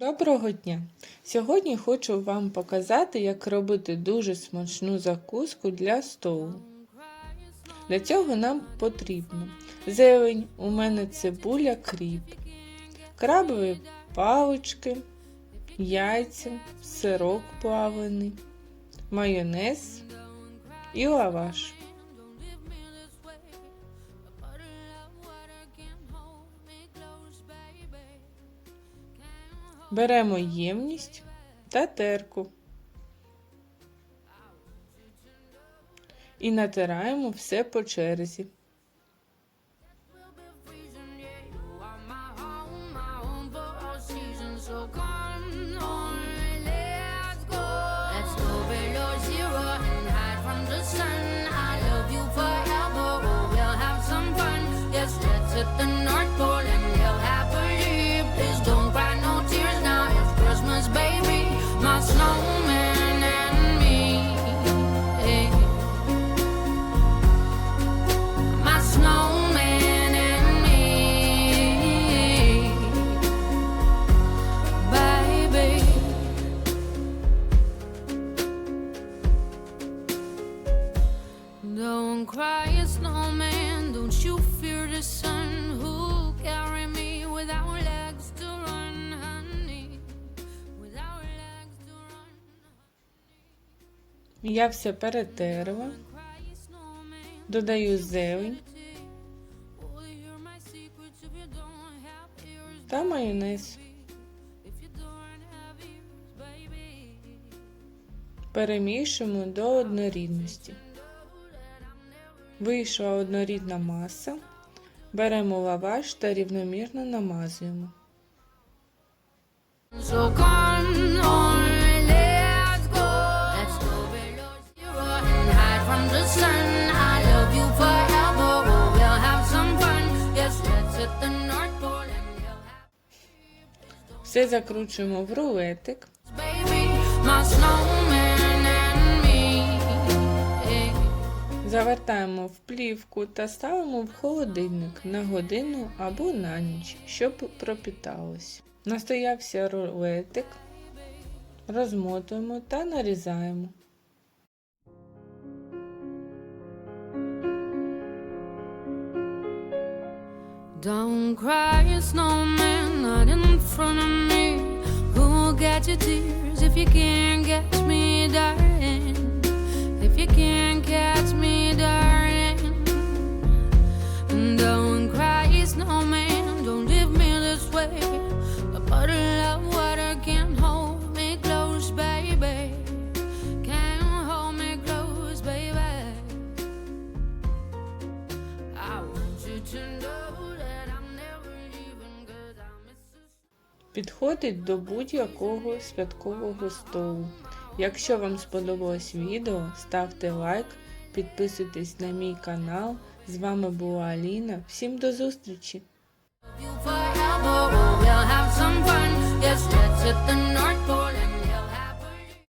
Доброго дня! Сьогодні хочу вам показати, як робити дуже смачну закуску для столу. Для цього нам потрібно зелень, у мене цибуля, кріп, крабові палички, яйця, сирок плавлений, майонез і лаваш. Беремо ємність та терку і натираємо все по черзі. Don't cry, snowman. Don't you fear the sun who'll carry me without legs to run, honey. Without legs to run. Я все перетерла, додаю зелень Oh, та майонез. Перемішуємо до однорідності. Вийшла однорідна маса. Беремо лаваш та рівномірно намазуємо. Oh, Все закручуємо в рулетик. Завертаємо в плівку та ставимо в холодильник на годину або на ніч, щоб пропіталось. Настоявся рулетик, розмотуємо та нарізаємо. Don't cry, snowman, not in front of me. Who'll get your tears if you can't catch me, darling? If you can't catch me, Підходить до будь-якого святкового столу. Якщо вам сподобалось відео, ставте лайк, підписуйтесь на мій канал. З вами була Аліна. Всім до зустрічі! Yes, let's hit the North Pole